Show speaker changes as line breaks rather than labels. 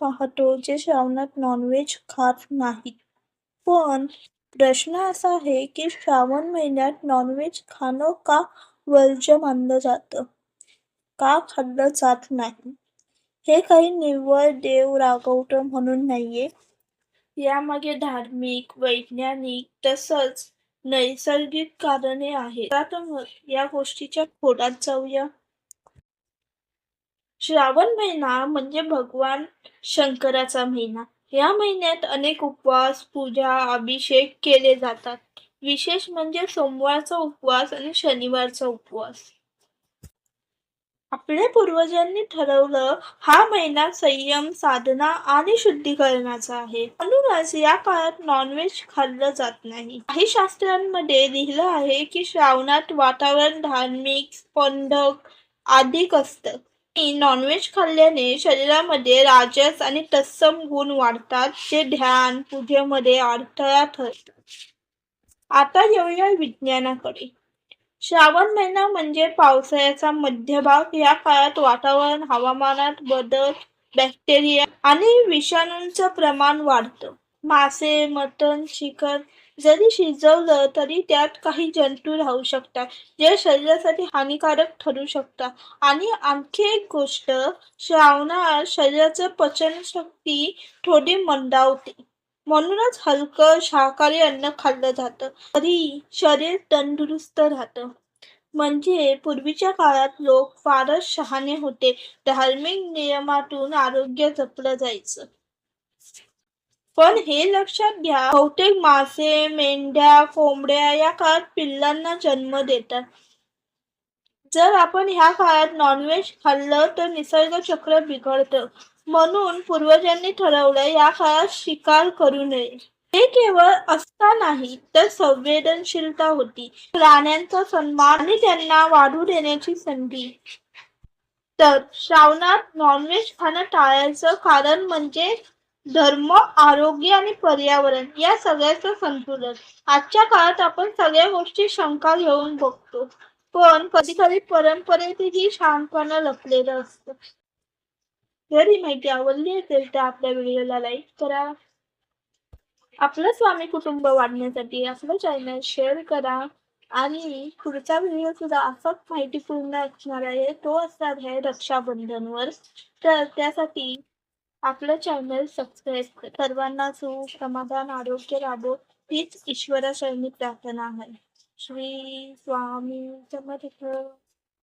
पाहतो जे श्रावणात नॉनव्हेज खात नाहीत. पण प्रश्न असा आहे की श्रावण महिन्यात नॉनव्हेज खाणं का वर्ज्य मानलं जातं? का खाल्लं जात नाही? हे काही निव्वळ देव रागवतो म्हणून नाहीये. यामागे धार्मिक, वैज्ञानिक तसंच नैसर्गिक कारणे आहेत. या गोष्टीच्या खोडात जाऊया. श्रावण महिना म्हणजे भगवान शंकराचा महिना. या महिन्यात अनेक उपवास, पूजा, अभिषेक केले जातात. विशेष म्हणजे सोमवारचा उपवास आणि शनिवारचा उपवास. आपल्या पूर्वजांनी ठरवलं हा महिना संयम, साधना आणि शुद्धीकरणाचा आहे. म्हणूनच या काळात नॉनव्हेज खाल्लं जात नाही. काही शास्त्रांमध्ये लिहिलं आहे की श्रावणात वातावरण धार्मिक, स्पंदक, अधिक असतं. नॉनव्हेज खाल्ल्याने शरीरामध्ये राजस आणि तत्सम गुण वाढतात जे ध्यान, पूजेमध्ये अडथळा ठरतात. आता येऊया विज्ञानाकडे. श्रावण महिना म्हणजे पावसाळ्याचा मध्यभाग. या काळात वातावरण, हवामानात बदल, बॅक्टेरिया आणि विषाणूंचं प्रमाण वाढतं. मासे, मटण, चिकन जरी शिजवलं तरी त्यात काही जंतू राहू शकतात जे शरीरासाठी हानिकारक ठरू शकतात. आणि आणखी एक गोष्ट श्रावणात शरीराची पचनशक्ती थोडी मंदावते. म्हणूनच हलकं शाकाहारी अन्न खाल्लं जातं. तरी शरीर तंदुरुस्त राहतं. म्हणजे पूर्वीच्या काळात लोक फारच शहाणे होते. धार्मिक नियमातून आरोग्य जपलं जायचं. पण हे लक्षात घ्या बहुतेक मासे, मेंढ्या, कोंबड्या या काळात पिल्लांना जन्म देतात. जर आपण ह्या काळात नॉनव्हेज खाल्लं तर निसर्ग चक्र बिघडतं. म्हणून पूर्वजांनी ठरवलं या काळात शिकार करू नये. हे केवळ असता नाही तर संवेदनशीलता होती. प्राण्यांचा सन्मान आणि त्यांना वाढू देण्याची संधी. तर श्रावणात नॉनव्हेज खाणं टाळायचं कारण म्हणजे धर्म, आरोग्य आणि पर्यावरण या सगळ्याचं संतुलन. आजच्या काळात आपण सगळ्या गोष्टी शंका घेऊन बघतो. पण कधी कधी परंपरेतही शहाणपणा लपलेलं असतं. जर ही माहिती आवडली असेल तर आपल्या व्हिडिओला लाईक करा. आपलं स्वामी कुटुंब वाढण्यासाठी आपलं चॅनल शेअर करा. आणि पुढचा व्हिडिओ सुद्धा असाच माहितीपूर्ण असणार आहे. तो असणार आहे रक्षाबंधनवर. तर त्यासाठी आपलं चॅनल सबस्क्राईब करा. सर्वांना सुख, समाधान, आरोग्य लाभो हीच ईश्वराचरणी प्रार्थना आहे. श्री स्वामी समर्थ